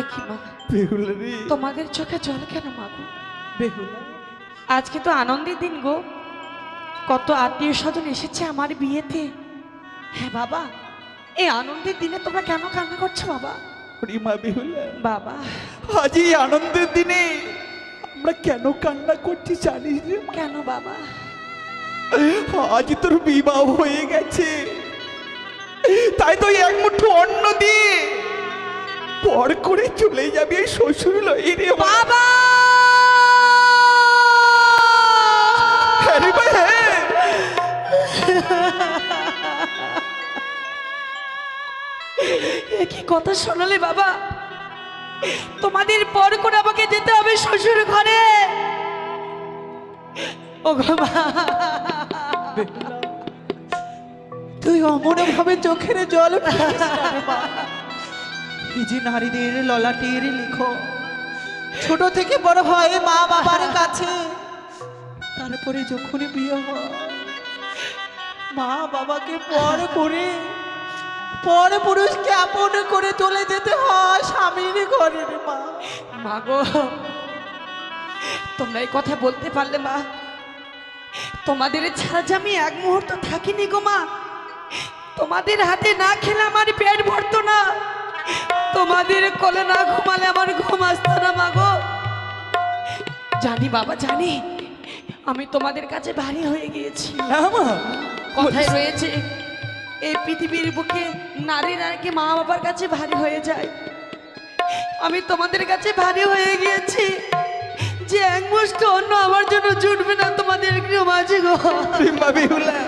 একই মা বেহুলা রে তোমাদের চোখে জল কেন মাগো? বেহুলা আজকে তো আনন্দের দিন গো। কত আত্মীয় স্বজন এসেছে আমার বিয়েতে। হ্যাঁ বাবা এই আনন্দের দিনে তোমরা কেন কান্না করছ বাবা? ওরে মা বেহুলা। বাবা। আজ এই আনন্দের দিনে আমরা কেন কান্না করছি জানিস রে কেন বাবা? আজ তোর বিবাহ হয়ে গেছে। তাই তো এক মুঠো অন্ন দিয়ে পর করে চলে যাবি এই শ্বশুর লয়ে রে বাবা! কি কথা শোনালে বাবা। তোমাদের পর করে আমাকে যেতে হবে শ্বশুর ঘরে। ও মা তুই অমন ভাবে চোখের জল যে নারীদের ললাটের লিখো। ছোট থেকে বড় হয় মা বাবার কাছে। তারপরে যখন বিয়ে হয়, মা বাবাকে পর করে, পর পুরুষকে আপন করে চলে যেতে হয় স্বামীর ঘরে রে মা। মা গো, তোমরা এই কথা বলতে পারলে মা। তোমাদের ছাড়া যে আমি এক মুহূর্ত থাকিনি গো মা। তোমাদের হাতে না খেলে আমার পেট ভরতো না। তোমাদের কোলে না ঘুমালে আমার ঘুম আসতো না মা গো। জানি বাবা জানি। আমি তোমাদের কাছে ভারী হয়ে গিয়েছি। না মা। কথায় রয়েছে এই পৃথিবীর বুকে নারী নারীকে মা বাবার কাছে ভারী হয়ে যায়। আমি তোমাদের কাছে ভারী হয়ে গিয়েছি যে এক মুষ্ট অন্য আমার জন্য জুটবে না তোমাদের গৃহ মাঝে গো। বেহুলা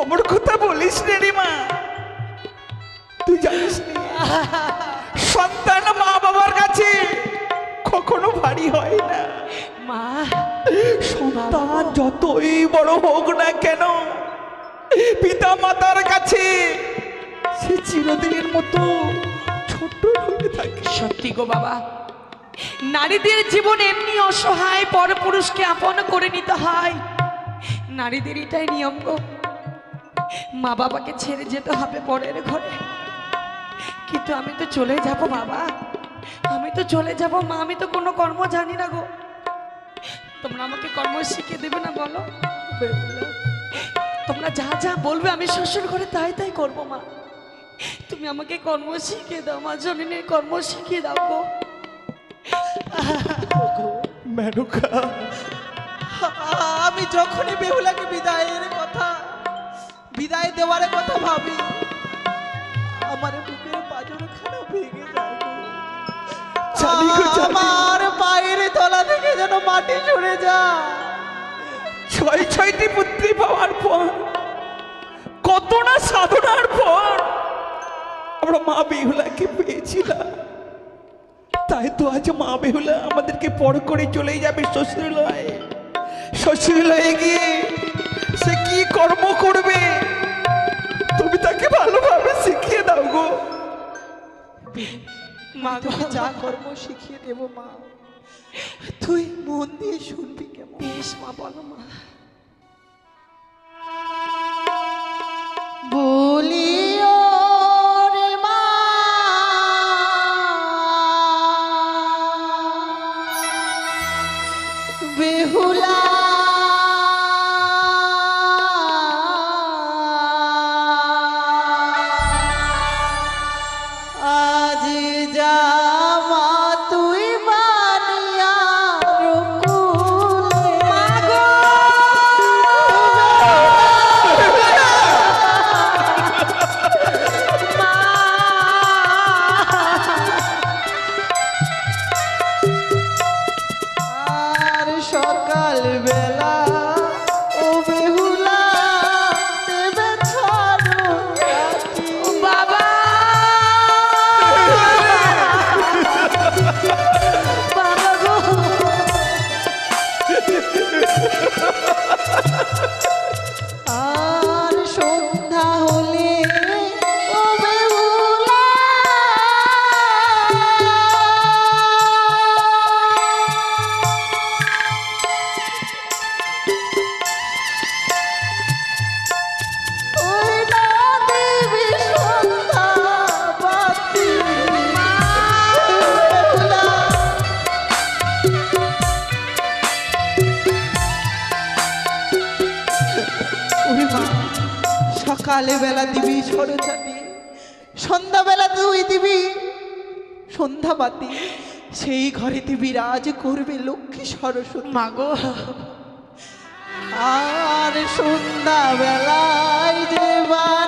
অমর কথা বলিস রে মা। তুই জানিস? সন্তান মা বাবার কাছে কখনো ভারী হয় না। মা। সন্তান যতই বড় হোক না কেন পিতা মাতার কাছে সে চিরদিনের মতো ছোট হয়ে থাকে। সত্যি গো বাবা নারীদের জীবন এমনি অসহায় পরপুরুষকে আপন করে নিতে হয়। নারীদের এটাই নিয়ম গো। মা বাবাকে ছেড়ে যেতে হবে পরের ঘরে। কিন্তু আমি তো চলে যাব বাবা। আমি তো চলে যাব মা আমি তো কোনো কর্ম জানি না গো। তোমরা আমাকে কর্ম শিখিয়ে দেবে না বলো? তোমরা যা যা বলবে আমি শ্বশুর ঘরে তাই তাই করব মা। তুমি আমাকে কর্ম শিখিয়ে দাও মা জননীর কর্ম শিখিয়ে দাও গো। মেনকা। আমি যখনই বেহুলাকে বিদায়ের কথা বিদায় দেওয়ার কথা ভাবি আমার বুকের ভেঙে যায় জানি। আমার পায়ের তলা থেকে যেন মাটি সরে যায়। ছয় ছয়টি পুত্রী পাওয়ার পর কত না সাধনার পর আমরা মা বেহুলাকে পেয়েছিলাম। তাই তো আজ মা বেহুলা আমাদেরকে পর করে চলে যাবে শ্বশুরালয়ে। শ্বশুরালয়ে গিয়ে সে কি কর্ম করবে? তুমি তাকে ভালোভাবে শিখিয়ে দাও গো। মা গো তোকে যা কর্ম শিখিয়ে দেব মা। তুই মন দিয়ে শুনবি কেমন? বেশ মা বলো মা। বিরাজ করবে লক্ষ্মী সরস্বতী। মাগো। আর সন্ধ্যাবেলায় যে বানারি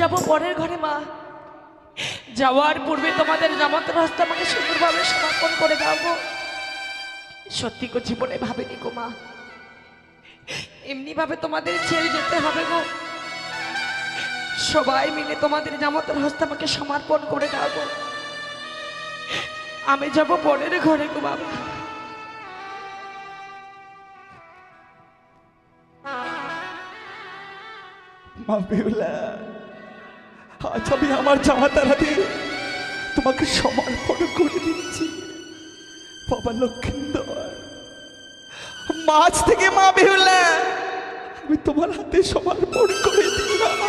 যাব পরের ঘরে, মা। যাওয়ার পূর্বে তোমাদের জামাতের হস্তে আমাকে সুন্দরভাবে সমর্পণ করে দাও সত্যি গো, জীবনে ভাবেনি গো, মা। এমনিভাবে তোমাদের ছেড়ে যেতে হবে গো। সবাই মিলে তোমাদের জামাতের হস্তে আমাকে সমর্পণ করে দাও আমি যাব পরের ঘরে গো, বাবা। মা বেহুলা আজ আমি আমার জামা তারা দিয়ে তোমাকে সমর্পণ করে দিচ্ছি বাবা লক্ষ্মীন্দর মাছ থেকে মা বেহুলা আমি তোমার হাতে সমর্পণ করে দিলাম।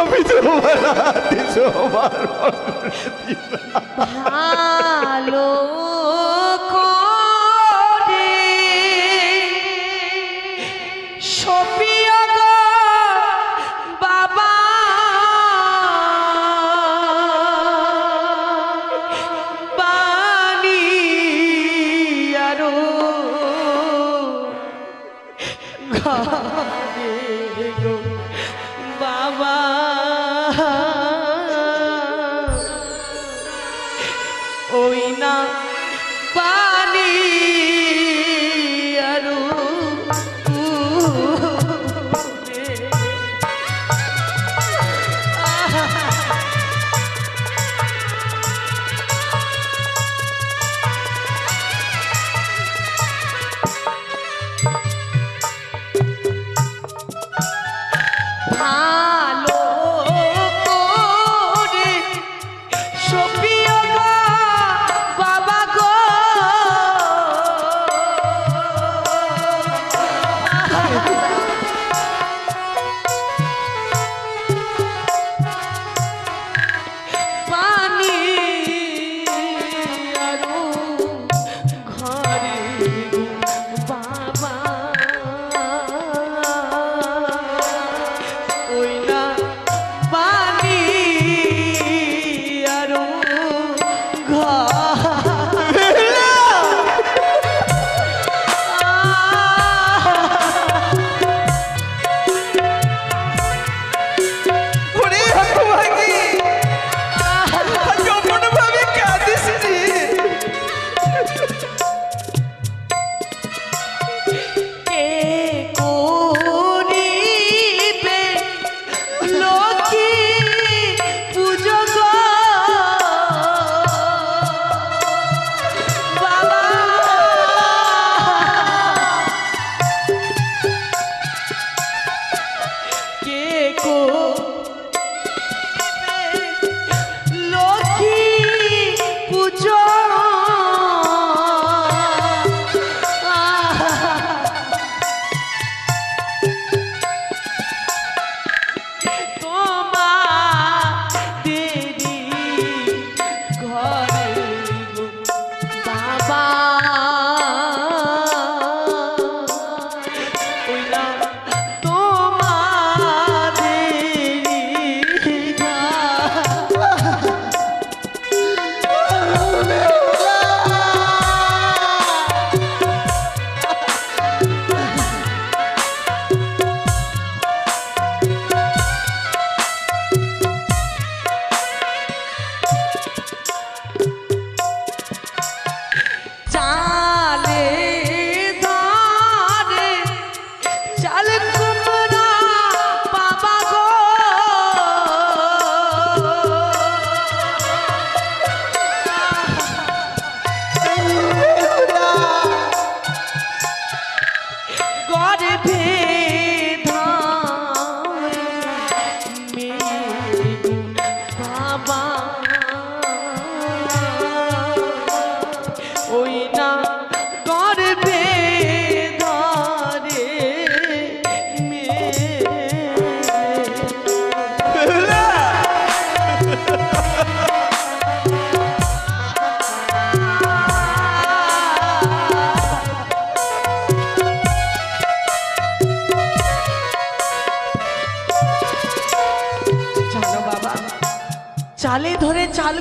আমি তোমার হাতে সমর্পণ ভালো করে ওই না।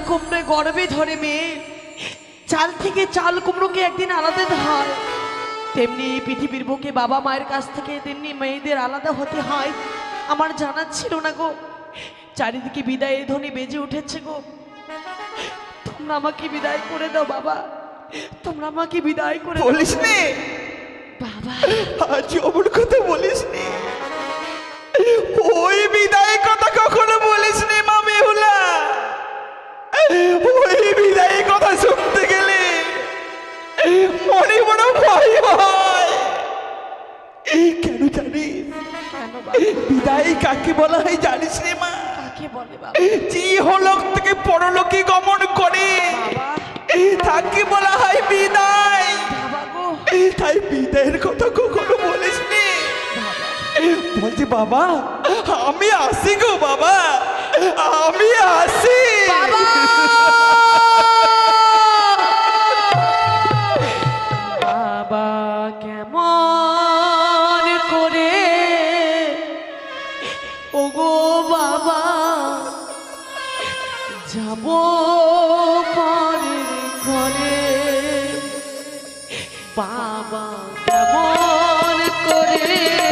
কুমড়োয় গর্বে ধরে মেয়ে। চাল থেকে চাল কুমড়োকে একদিন আলাদা হয়। তেমনি এই পৃথিবীর বুকে বাবা মায়ের কাছ থেকে তেমনি মেয়েদের আলাদা হতে হয়। আমার জানা ছিল না গো। চারিদিকে বিদায়ের ধ্বনি বেজে উঠেছে গো। তোমরা আমাকে বিদায় করে দাও বাবা। তোমরা আমাকে বিদায় করে বলিস নে। বাবা। আজ অমন কথা বলিস নে। ওই বিদায় কথা কখনো বলিস নে মা বেহুলা ওই বিদায় কথা শুনতে গেলে মনে বড় ভয় হয়। কেন জানিস? বিদায় কাকে বলা হয় জানিস রে মা? কাকে বলে বাবা? যে হলক থেকে পরলোকে গমন করে তাকে বলা হয় বিদায়। তাই বিদায়ের কথা কখনো বলিস নি। বলছি বাবা আমি আসি গো বাবা। আমি আসি। বাবা! বাবা কেমন করে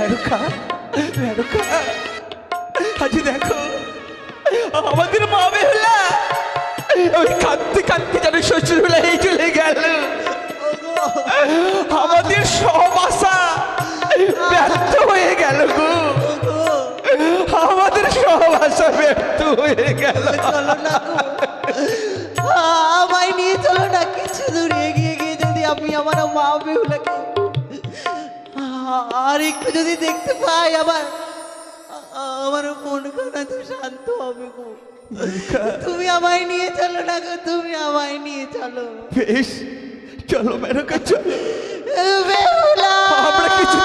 মেরুকা মেরুকা আজ দেখো আমাদের মা বেহুলা ওই কাঁদতে কাঁদতে যেন শ্বশুর বেলায় চলে গেল আমাদের সব আশা ব্যর্থ হয়ে গেল গো আমাদের সব আশা ব্যর্থ হয়ে গেল চলো না আমায় নিয়ে চলো না কিছু দূর এগিয়ে গিয়ে যদি আমি আমার মা বেহুলাকে আর একটু যদি দেখতে পাই আবার আমার মন খানা তো শান্ত হবে গো। তুমি আমায় নিয়ে চলো না গো তুমি আমায় নিয়ে চলো। বেশ চলো মেরোকে চলো। বেহুলা! আমরা কিছু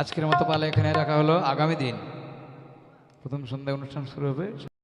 আজকের মতো পালা এখানে রাখা হলো। আগামী দিন প্রথম সন্ধ্যায় অনুষ্ঠান শুরু হবে।